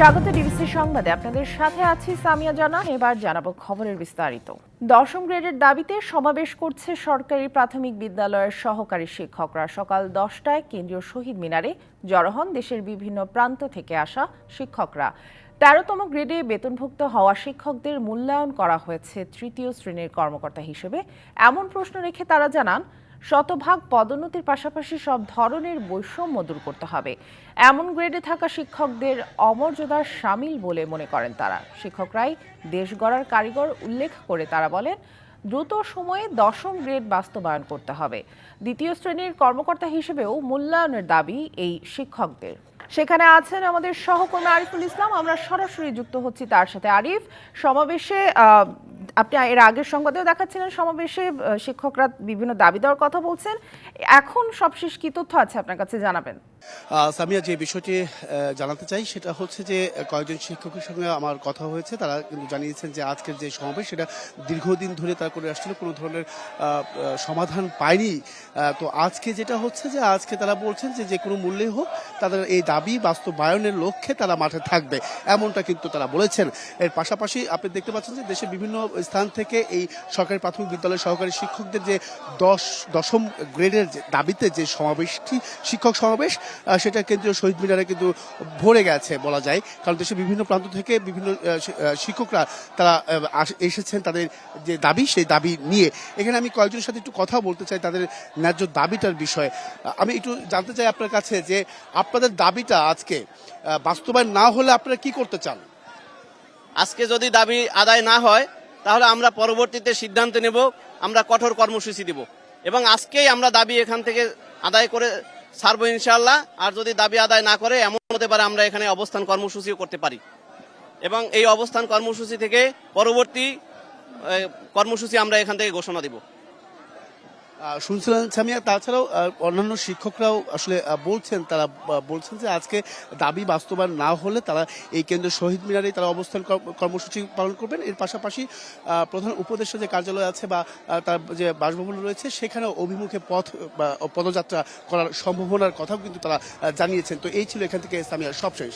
স্বাগত ডিবিসি সংবাদে। আপনাদের সাথে আছি সামিয়া জানা এবার জানাব খবরের বিস্তারিত। দশম গ্রেডের দাবিতে সমাবেশ করছে সরকারি প্রাথমিক বিদ্যালয়ের সহকারী শিক্ষকরা। সকাল দশটায় কেন্দ্রীয় শহীদ মিনারে জড়ো হন দেশের বিভিন্ন প্রান্ত থেকে আসা শিক্ষকরা। তেরোতম গ্রেডে বেতনভুক্ত হওয়া শিক্ষকদের মূল্যায়ন করা হয়েছে তৃতীয় শ্রেণির কর্মকর্তা হিসেবে। এমন প্রশ্ন রেখে তারা জানান শতভাগ পদোন্নতির পাশাপাশি সব ধরনের বৈষম্য দূর করতে হবে। এমন গ্রেডে থাকা শিক্ষকদের অমর্যাদার সামিল বলে মনে করেন তারা। শিক্ষকরাই দেশ গড়ার কারিগর উল্লেখ করে তারা বলেন, দ্রুত সময়ে দশম গ্রেড বাস্তবায়ন করতে হবে। দ্বিতীয় শ্রেণির কর্মকর্তা হিসেবেও মূল্যায়নের দাবি এই শিক্ষকদের। সেখানে আছেন আমাদের সহকর্মী আরিফুল ইসলাম। আমরা সরাসরি যুক্ত হচ্ছি তার সাথে। আরিফ, সমাবেশে আপনি এর আগের সংবাদেও দেখাচ্ছিলেন সমাবেশে শিক্ষকরা বিভিন্ন দাবি দেওয়ার কথা বলছেন। এখন সবশেষ কি তথ্য আছে আপনার কাছে জানাবেন? সামিয়া, যে বিষয়টি জানাতে চাই সেটা হচ্ছে যে, কয়েকজন শিক্ষকের সঙ্গে আমার কথা হয়েছে। তারা কিন্তু জানিয়েছেন যে, আজকের যে সমাবেশ, সেটা দীর্ঘদিন ধরে তারা করে আসছিল, কোনো ধরনের সমাধান পায়নি। তো আজকে যেটা হচ্ছে যে, আজকে তারা বলছেন যে যে কোনো মূল্যে হোক, তাদের এই দাবি বাস্তবায়নের লক্ষ্যে তারা মাঠে থাকবে, এমনটা কিন্তু তারা বলেছেন। এর পাশাপাশি আপনি দেখতে পাচ্ছেন যে, দেশের বিভিন্ন স্থান থেকে এই সরকারি প্রাথমিক বিদ্যালয়ের সহকারী শিক্ষকদের যে দশ, দশম গ্রেডের দাবিতে যে সমাবেশটি, শিক্ষক সমাবেশ সেটা কেন্দ্রীয় শহীদ মিনারে কিন্তু ভরে গেছে বলা যায়। কারণ দেশের বিভিন্ন প্রান্ত থেকে বিভিন্ন শিক্ষকরা তারা এসেছেন তাদের যে দাবি, সেই দাবি নিয়ে। এখানে আমি কয়েকজনের সাথে একটু কথা বলতে চাই তাদের ন্যায্য দাবিটার বিষয়ে। আমি একটু জানতে চাই আপনার কাছে যে আপনাদের দাবিটা আজকে বাস্তবায়ন না হলে আপনারা কি করতে চান? আজকে যদি দাবি আদায় না হয়, তাহলে আমরা পরবর্তীতে সিদ্ধান্ত নেব, আমরা কঠোর কর্মসূচি দেব। এবং আজকেই আমরা দাবি এখান থেকে আদায় করে ছাড়বো ইনশাল্লাহ আর যদি দাবি আদায় না করে, এমন হতে পারে আমরা এখানে অবস্থান কর্মসূচিও করতে পারি। এবং এই অবস্থান কর্মসূচি থেকে পরবর্তী কর্মসূচি আমরা এখান থেকে ঘোষণা দিব। শুনছিলেন সামিয়া, তাছাড়াও অন্যান্য শিক্ষকরাও আসলে বলছেন, তারা বলছেন যে আজকে দাবি বাস্তবায়ন না হলে তারা এই কেন্দ্র শহীদ মিনারে তারা অবস্থান কর্মসূচি পালন করবেন। এর পাশাপাশি প্রধান উপদেষ্টা যে কার্যালয় আছে বা তার যে বাসভবন রয়েছে সেখানে অভিমুখে পথ পদযাত্রা করার সম্ভাবনার কথাও কিন্তু তারা জানিয়েছেন। তো এই ছিল এখান থেকে সামিয়া, সবশেষ।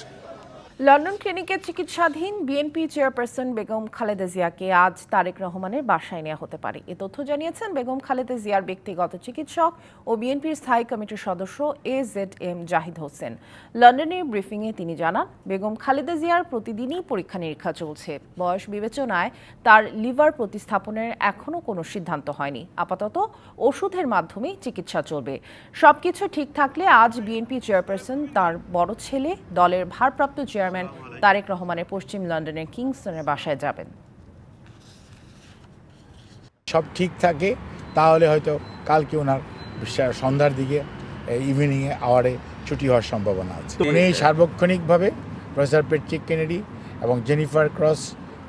লন্ডন ক্লিনিকে চিকিৎসাধীন বিএনপি চেয়ারপারসন বেগম খালেদা জিয়াকে আজ তারেক রহমানের বাসায় নেওয়া হতে পারে। এ তথ্য জানিয়েছেন বেগম খালেদা জিয়ার ব্যক্তিগত চিকিৎসক ও বিএনপির স্থায়ী কমিটির সদস্য A Z M Zahid Hossain. লন্ডনের ব্রিফিংয়ে তিনি জানান, বেগম খালেদা জিয়ার প্রতিদিনই পরীক্ষা নিরীক্ষা চলছে। বয়স বিবেচনায় তার লিভার প্রতিস্থাপনের এখনও কোনো সিদ্ধান্ত হয়নি। আপাতত ওষুধের মাধ্যমেই চিকিৎসা চলবে। সবকিছু ঠিক থাকলে আজ বিএনপি চেয়ারপারসন তার বড় ছেলে, দলের ভারপ্রাপ্ত চেয়ারম্যান তারেক রহমানের পশ্চিম লন্ডনের কিংস্টনের বাসায় যাবেন। সব ঠিক থাকে, তাহলে হয়তো কালকে ওনার সন্ধ্যার দিকে ইভিনিংয়ে আওয়ারে ছুটি হওয়ার সম্ভাবনা আছে। উনি সার্বক্ষণিকভাবে প্রফেসর পেট্রিক কেনেডি এবং জেনিফার ক্রস,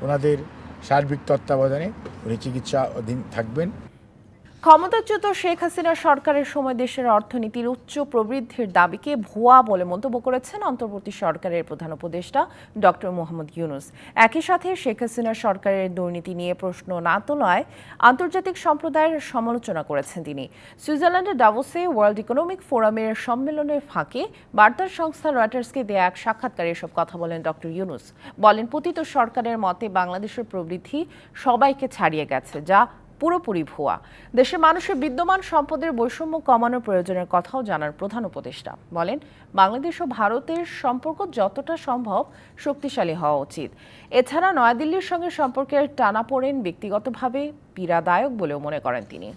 ওনাদের সার্বিক তত্ত্বাবধানে উনি চিকিৎসা অধীন থাকবেন। ক্ষমতাচ্যুত শেখ হাসিনা সরকারের সময় দেশের অর্থনীতির উচ্চ প্রবৃদ্ধির দাবিকে ভুয়া বলে মন্তব্য করেছেন অন্তর্বর্তী সরকারের প্রধান উপদেষ্টা ডক্টর মোহাম্মদ ইউনুস। একই সাথে শেখ হাসিনা সরকারের দুর্নীতি নিয়ে প্রশ্ন না তোলায় আন্তর্জাতিক সম্প্রদায়ের সমালোচনা করেছেন তিনি। সুইজারল্যান্ডের ডাভোসে ওয়ার্ল্ড ইকোনমিক ফোরামের সম্মেলনের ফাঁকে বার্তার সংস্থা রয়টার্সকে দেয়া এক সাক্ষাৎকারে এসব কথা বলেন ডক্টর ইউনুস। বলেন, পতিত সরকারের মতে বাংলাদেশের প্রবৃদ্ধি সবাইকে ছাড়িয়ে গেছে, যা পুরোপুরি ভুয়া। দেশের মানুষের বিদ্যমান সম্পদের বৈষম্য কমানোর প্রয়োজনের কথাও জানার প্রধান উপদেষ্টা। বলেন, বাংলাদেশ ও ভারতের সম্পর্ক যতটা সম্ভব শক্তিশালী হওয়া উচিত। এছাড়া নয়াদিল্লির সঙ্গে সম্পর্কের টানাপোড়েন ব্যক্তিগতভাবে পীড়াদায়ক বলেও মনে করেন তিনি।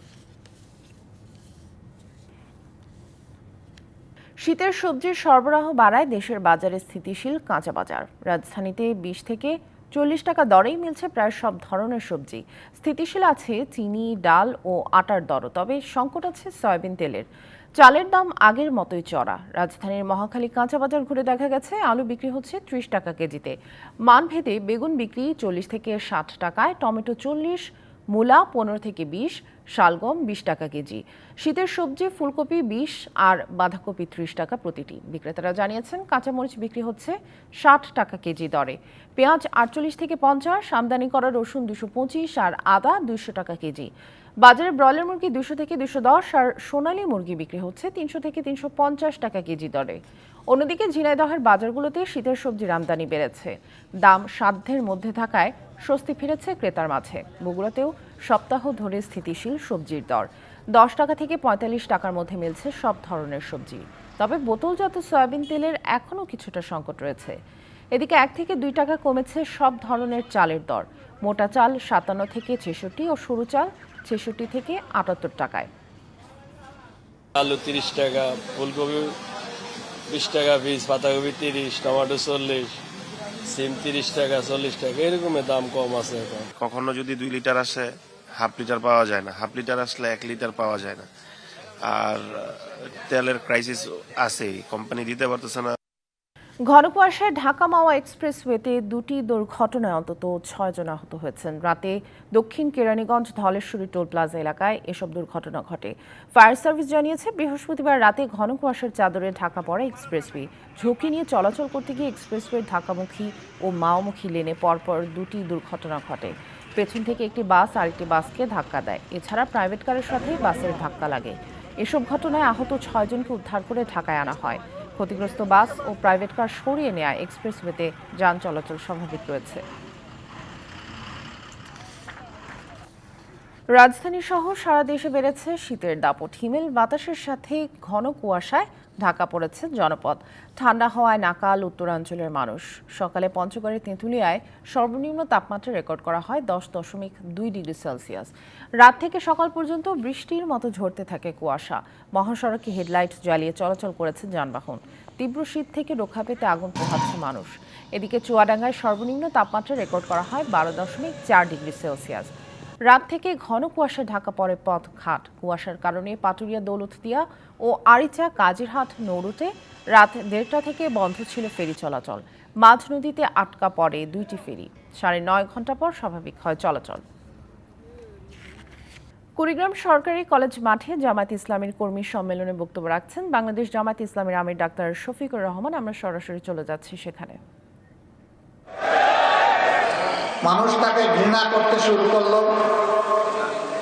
শীতের সবজির সরবরাহ বাড়ায় দেশের বাজারে স্থিতিশীল কাঁচা বাজার। রাজধানীতে বিশ থেকে চল্লিশ টাকা দরেই মিলছে প্রায় সব ধরনের সবজি। স্থিতিশীল আছে চিনি, ডাল ও আটার দরও, তবে সংকট আছে সয়াবিন তেলের। চালের দাম আগের মতোই চড়া। রাজধানীর মহাখালী কাঁচা বাজার ঘুরে দেখা গেছে, আলু বিক্রি হচ্ছে ত্রিশ টাকা কেজিতে। মানভেদে বেগুন বিক্রি চল্লিশ থেকে ষাট টাকায়, টমেটো চল্লিশ, মূলা পনেরো থেকে বিশ শালগম বিশ টাকা কেজি। শীতের সবজি, ফুলকপি বিশ আর বাঁধাকপি ত্রিশ টাকা প্রতিটি। বিক্রেতারা জানিয়েছেন, কাঁচামরিচ বিক্রি হচ্ছে ষাট টাকা কেজি দরে। পেঁয়াজ আটচল্লিশ থেকে পঞ্চাশ, আমদানি করা রসুন দুশো পঁচিশ আর আদা দুশো টাকা কেজি। বাজারে ব্রয়লার মুরগি দুশো থেকে দুশো দশ আর সোনালী মুরগি বিক্রি হচ্ছে তিনশো থেকে তিনশো পঞ্চাশ টাকা কেজি দরে। অন্যদিকে ঝিনাইদহের বাজারগুলোতে শীতের সবজির আমদানি বেড়েছে। দাম সাধ্যের মধ্যে থাকায় স্বস্তি ফিরেছে ক্রেতার মাঝে। বগুড়াতেও সপ্তাহ ধরে স্থিতিশীল সবজির দর। দশ টাকা থেকে পঁয়তাল্লিশ টাকার মধ্যে মিলছে সব ধরনের সবজি। তবে বোতলজাত সয়াবিন তেলের এখনও কিছুটা সংকট রয়েছে। এদিকে এক থেকে দুই টাকা কমেছে সব ধরনের চালের দর। মোটা চাল সাতান্ন থেকে ছেষট্টি ও সরু চাল ছেষট্টি থেকে আটাত্তর টাকায়। আলু তিরিশ টাকা, ফুলকপি বিশ টাকা পিস পাতাকপি তিরিশ, টমেটো চল্লিশ সিম তিরিশ টাকা, চল্লিশ টাকা এরকমের দাম কম আছে এখন। কখনো যদি দুই লিটার আসে, হাফ লিটার পাওয়া যায় না। হাফ লিটার আসলে এক লিটার পাওয়া যায় না। আর তেলের ক্রাইসিস আছে কোম্পানি দিতে পারতেছে না ঘন কুয়াশায় ঢাকা মাওয়া এক্সপ্রেসওয়েতে দুটি দুর্ঘটনায় অন্তত ছয় জন আহত হয়েছেন। রাতে দক্ষিণ কেরানীগঞ্জ ধলেশ্বরী টোল প্লাজা এলাকায় এসব দুর্ঘটনা ঘটে। ফায়ার সার্ভিস জানিয়েছে, বৃহস্পতিবার রাতে ঘন কুয়াশার চাদরে ঢাকা পড়া এক্সপ্রেসওয়ে ঝুঁকি নিয়ে চলাচল করতে গিয়ে এক্সপ্রেসওয়ে ঢাকামুখী ও মাওমুখী লেনে পরপর দুটি দুর্ঘটনা ঘটে। পেছন থেকে একটি বাস আরেকটি বাসকে ধাক্কা দেয়। এছাড়া প্রাইভেট কারের সাথে বাসের ধাক্কা লাগে। এসব ঘটনায় আহত ছয়জনকে উদ্ধার করে ঢাকায় আনা হয়। ক্ষতিগ্রস্ত বাস ও প্রাইভেট কার সরিয়ে নেয়া এক্সপ্রেসওয়েতে যান চলাচল স্বাভাবিক রয়েছে। রাজধানী সহ সারা দেশে বেড়েছে শীতের দাপট। হিমেল বাতাসের সাথে ঘন কুয়াশায় ঢাকা পড়েছে জনপদ। ঠান্ডা হওয়ায় নাকাল উত্তরাঞ্চলের মানুষ। সকালে পঞ্চগড়ের তেঁতুলিয়ায় সর্বনিম্ন তাপমাত্রা রেকর্ড করা হয় দশ দশমিক দুই ডিগ্রি সেলসিয়াস। রাত থেকে সকাল পর্যন্ত বৃষ্টির মতো ঝরতে থাকে কুয়াশা। মহাসড়কে হেডলাইট জ্বালিয়ে চলাচল করেছে যানবাহন। তীব্র শীত থেকে রক্ষা পেতে আগুন পোহাচ্ছে মানুষ। এদিকে চুয়াডাঙ্গায় সর্বনিম্ন তাপমাত্রা রেকর্ড করা হয় বারো দশমিক চার ডিগ্রি সেলসিয়াস। রাত থেকে ঘন কুয়াশায় ঢাকা পড়ে পথ ঘাট। কুয়াশার কারণে পাটুরিয়া দৌলতদিয়া ও আরিচা কাজিরহাট নৌরুটে রাত দেড়টা থেকে বন্ধ ছিল ফেরি চলাচল। মাঝ নদীতে আটকা পড়ে দুইটি ফেরি। সাড়ে নয় ঘণ্টা পর স্বাভাবিক হয় চলাচল। কুড়িগ্রাম সরকারি কলেজ মাঠে জামায়াত ইসলামের কর্মী সম্মেলনে বক্তব্য রাখছেন বাংলাদেশ জামায়াত ইসলামের আমির ডাক্তার শফিকুর রহমান। আমরা সরাসরি চলে যাচ্ছি সেখানে। মানুষ তাকে ঘৃণা করতে শুরু করল।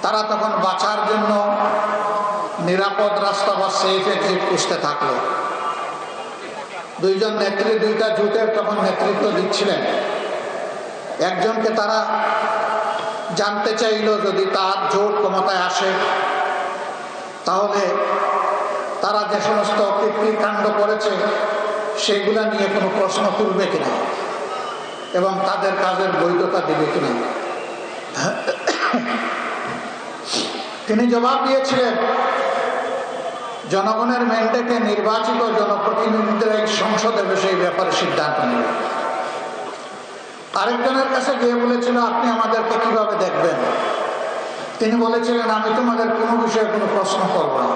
তারা তখন বাঁচার জন্য নিরাপদ রাস্তা বা সেফ এক্সিট খুঁজতে থাকল। দুইজন নেত্রী, দুইটা জুটের তখন নেতৃত্ব দিচ্ছিলেন। একজনকে তারা জানতে চাইল যদি তার জোট ক্ষমতায় আসে, তাহলে তারা যে সমস্ত কাণ্ড করেছে, সেগুলা নিয়ে কোনো প্রশ্ন তুলবে কিনা? এবং তাদের কাজের বৈধতা দেবে কিনা। তিনি জবাব দিয়েছিলেন, জনগণের ম্যান্ডেটে নির্বাচিত জনপ্রতিনিধিদের এই সংসদে সেই ব্যাপারে সিদ্ধান্ত নেবে। আরেকজনের কাছে গিয়ে বলেছিল, আপনি আমাদেরকে কীভাবে দেখবেন? তিনি বলেছিলেন, আমি তোমাদের কোনো বিষয়ে কোনো প্রশ্ন করব না।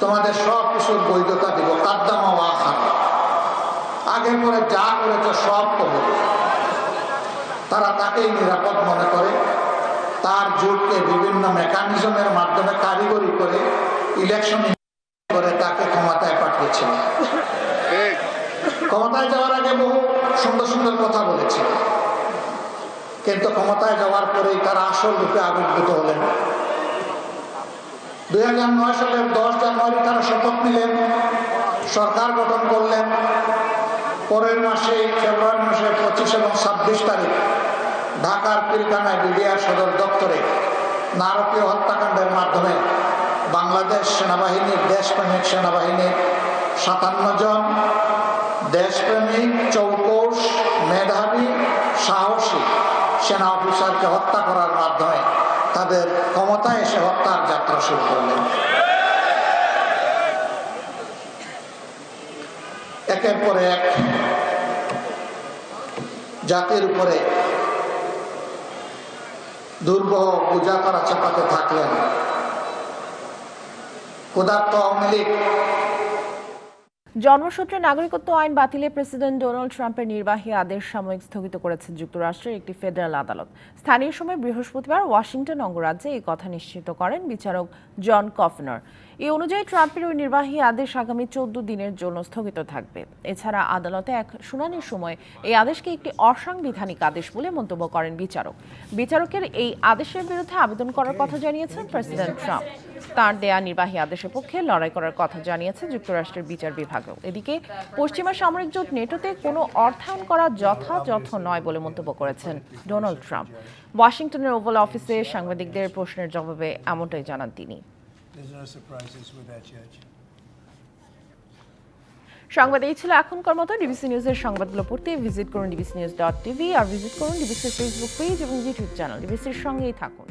তোমাদের সব কিছুর বৈধতা দিব। কাদ্দামা ওয়া আগের পরে যা করেছে সব কবল। তারা তাকেই নিরাপদ মনে করে। তার জোটকে বিভিন্ন মেকানিজমের মাধ্যমে কারিগরি করে ইলেকশন করে তাকে ক্ষমতায় পাঠিয়েছিল ক্ষমতায় যাওয়ার আগে বহু সুন্দর সুন্দর কথা বলেছিল কিন্তু ক্ষমতায় যাওয়ার পরেই তারা আসল রূপে আবির্ভূত হলেন। দুই হাজার নয় সালের দশ জানুয়ারি তারা শপথ নিলেন সরকার গঠন করলেন। পরের মাসে, ফেব্রুয়ারি মাসে, পঁচিশ এবং ছাব্বিশ তারিখ, ঢাকার পিলখানায় বিডিআর সদর দপ্তরে নারকীয় হত্যাকাণ্ডের মাধ্যমে বাংলাদেশ সেনাবাহিনীর দেশপ্রেমিক সেনাবাহিনীর সাতান্ন জন, দেশপ্রেমিক চৌকোষ মেধাবী, সাহসী সেনা অফিসারকে হত্যা করার মাধ্যমে তাদের ক্ষমতায় এসে হত্যার যাত্রা শুরু করলেন। একের পরে এক জাতির উপরে দুর্বহ পূজা করা চাপাতে থাকলেন। ক্ষুধার্ত আওয়ামী লীগ। জন্মসূত্রে নাগরিকত্ব আইন বাতিলে প্রেসিডেন্ট ডোনাল্ড ট্রাম্পের নির্বাহী আদেশ সাময়িক স্থগিত করেছে যুক্তরাষ্ট্রের একটি ফেডারেল আদালত। স্থানীয় সময় বৃহস্পতিবার ওয়াশিংটন অঙ্গরাজ্যে এই কথা নিশ্চিত করেন বিচারক জন কফনার। এই অনুযায়ী ট্রাম্পের ওই নির্বাহী আদেশ আগামী চোদ্দ দিনের জন্য স্থগিত থাকবে। এছাড়া আদালতে এক শুনানির সময় এই আদেশকে একটি অসাংবিধানিক আদেশ বলে মন্তব্য করেন বিচারক। বিচারকের এই আদেশের বিরুদ্ধে আবেদন করার কথা জানিয়েছেন প্রেসিডেন্ট ট্রাম্প। তার দেয়া নির্বাহী আদেশের পক্ষে লড়াই করার কথা জানিয়েছে যুক্তরাষ্ট্রের বিচার বিভাগও। এদিকে পশ্চিমা সামরিক জোট নেটোতে কোনো অর্থায়ন করা যথাযথ নয় বলে মন্তব্য করেছেন ডোনাল্ড ট্রাম্প। ওয়াশিংটনের ওভাল অফিসে সাংবাদিকদের প্রশ্নের জবাবে এমনটাই জানান তিনি। There's no surprises with that, Judge. সংবাদ এই ছিল এখনকার মতো ডিবিসি নিউজের সংবাদগুলো পড়তে ভিজিট করুন ডিবিসি নিউজ ডট টিভি আর ভিজিট করুন ডিবিসির ফেসবুক পেজ এবং ইউটিউব চ্যানেল ডিবিসির সঙ্গেই থাকুন।